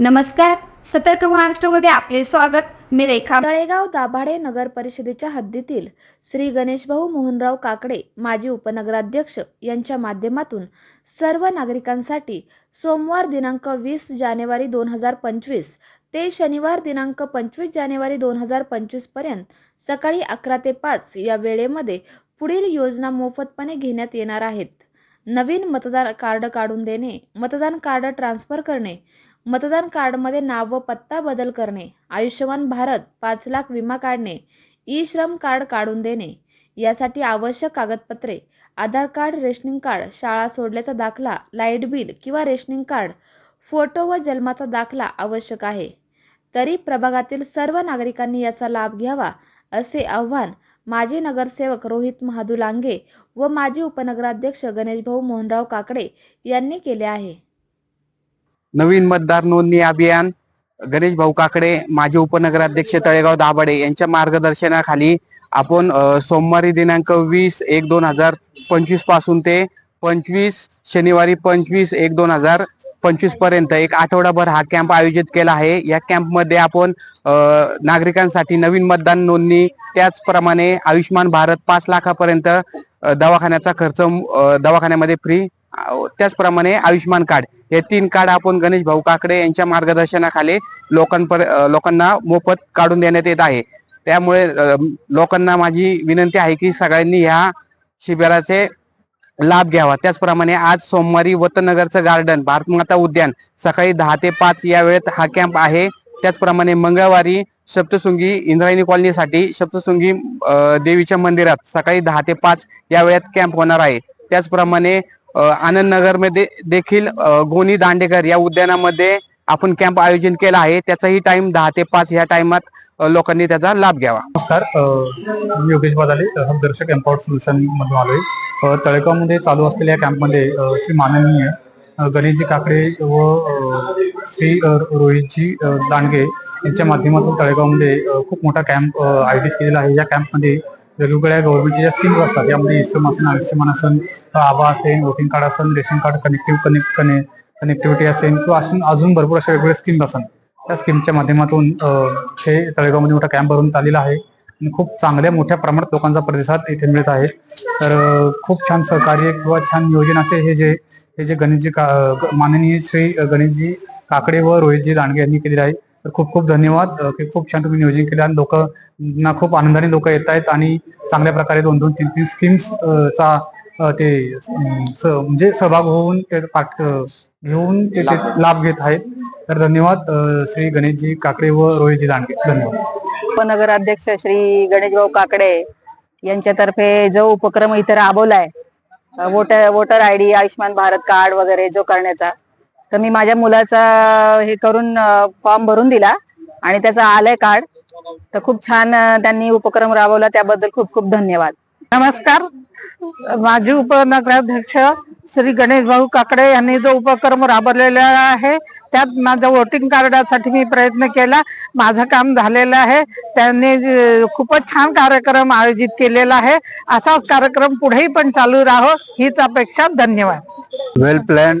नमस्कार. सतर्क महाराष्ट्रमध्ये आपले स्वागत. मी रेखा. तळेगाव दाभाडे नगर परिषदेच्या हद्दीतील श्री गणेशभाऊ मोहनराव काकडे माजी उपनगराध्यक्ष यांच्या माध्यमातून सर्व नागरिकांसाठी सोमवार दिनांक वीस जानेवारी दोन हजार पंचवीस ते शनिवार दिनांक पंचवीस जानेवारी दोन हजार पंचवीसपर्यंत सकाळी अकरा ते पाच या वेळेमध्ये पुढील योजना मोफतपणे घेण्यात येणार आहेत. नवीन मतदान कार्ड काढून देणे मतदान कार्ड ट्रान्स्फर करणे मतदान कार्डमध्ये नाव व पत्ता बदल करणे आयुष्यमान भारत पाच लाख विमा काढणे ई श्रम कार्ड काढून देणे यासाठी आवश्यक कागदपत्रे आधार कार्ड रेशनिंग कार्ड शाळा सोडल्याचा दाखला लाइट बिल किंवा रेशनिंग कार्ड फोटो व जन्माचा दाखला आवश्यक आहे. तरी प्रभागातील सर्व नागरिकांनी याचा लाभ घ्यावा असे आव्हान माजी नगरसेवक रोहित महादू लांगे व माजी उपनगराध्यक्ष गणेशभाऊ मोहनराव काकडे यांनी केले आहे. नवीन मतदार नोंदणी अभियान. गणेश भाऊ काकडे माजी उपनगराध्यक्ष तळेगाव दाभाडे यांच्या मार्गदर्शनाखाली आपण सोमवारी दिनांक वीस एक दोन हजार पंचवीसपासून ते पंचवीस शनिवारी पंचवीस एक दोन हजार पंचवीसपर्यंत एक आठवडाभर हा कॅम्प आयोजित केला आहे. या कॅम्पमध्ये आपण नागरिकांसाठी नवीन मतदान नोंदणी त्याचप्रमाणे आयुष्यमान भारत पाच लाखापर्यंत दवाखान्याचा खर्च दवाखान्यामध्ये फ्री त्याचप्रमाणे आयुष्यमान कार्ड. हे तीन कार्ड आपण गणेश भाऊ काकडे यांच्या मार्गदर्शनाखाली लोकांपर लोकांना मोफत काढून देण्यात येत आहे. त्यामुळे लोकांना माझी विनंती आहे की सगळ्यांनी ह्या शिबिराचे लाभ घ्यावा. त्याचप्रमाणे आज सोमवारी वतनगरचं गार्डन भारतमाता उद्यान सकाळी दहा ते पाच या वेळेत हा कॅम्प आहे. त्याचप्रमाणे मंगळवारी सप्तशृंगी इंद्रायणी कॉलनीसाठी सप्तशृंगी देवीच्या मंदिरात सकाळी दहा ते पाच या वेळेत कॅम्प होणार आहे. त्याचप्रमाणे आनंदनगरमध्ये देखील गोनी दांडेकर या उद्यानामध्ये आपण कॅम्प आयोजन केला आहे. त्याचाही टाइम दहा ते पाच या टाइमात लोकांनी त्याचा लाभ घ्यावा. नमस्कार. मी योगेश बादाले दर्शक एम्पॉवर्ड सोल्युशन मधून आलोय. तळेगावमध्ये चालू असलेल्या कॅम्पमध्ये श्री माननीय गणेशजी काकडे व श्री रोहितजी दांडगे यांच्या माध्यमातून तळेगावमध्ये खूप मोठा कॅम्प आयोजित केलेला आहे. या कॅम्पमध्ये वेगवेगळ्या गव्हर्नमेंटच्या ज्या स्कीम असतात त्यामध्ये इस्रम असेल आयुष्यमान असेल आभा असेल वोटिंग कार्ड असेल रेशन कार्ड कनेक्टिव्ह कनेक्ट कने कनेक्टिव्हिटी असेल किंवा असून अजून भरपूर अशा वेगवेगळ्या स्कीम असेल त्या स्कीमच्या माध्यमातून हे तळेगावमध्ये मोठा कॅम्प भरून आलेला आहे. आणि खूप चांगल्या मोठ्या प्रमाणात लोकांचा प्रतिसाद इथे मिळत आहे. तर खूप छान सहकार्य किंवा छान नियोजन असे हे जे हे जे गणेशजी का माननीय श्री गणेशजी काकडे व रोहितजी दांडगे यांनी केलेले आहे. तर खूप खूप धन्यवाद. की खूप छान तुम्ही नियोजन केलं आणि लोक खूप आनंदाने लोक येत आहेत आणि चांगल्या प्रकारे दोन दोन तीन तीन स्कीम्स चा ते म्हणजे सहभाग होऊन ते पाठ घेऊन ते लाभ घेत आहेत. तर धन्यवाद. श्री गणेशजी काकडे व रोहितजी दांडगे धन्यवाद. उपनगराध्यक्ष श्री गणेशभाऊ काकडे यांच्यातर्फे जो उपक्रम इथे राबवलाय voter voter I D Ayushman Bharat card वगैरे जो करण्याचा तर मी माझ्या मुलाचा हे करून फॉर्म भरून दिला आणि त्याचा आलंय कार्ड तर खूप छान त्यांनी उपक्रम राबवला. त्याबद्दल खूप खूप धन्यवाद. नमस्कार. माजी उपनगराध्यक्ष श्री गणेश भाऊ काकडे यांनी जो उपक्रम राबवलेला आहे त्यात माझ्या वोटिंग कार्डासाठी मी प्रयत्न केला. माझं काम झालेलं आहे. त्यांनी खूपच छान कार्यक्रम आयोजित केलेला आहे. असाच कार्यक्रम पुढेही पण चालू राहो हीच अपेक्षा. धन्यवाद. Well plan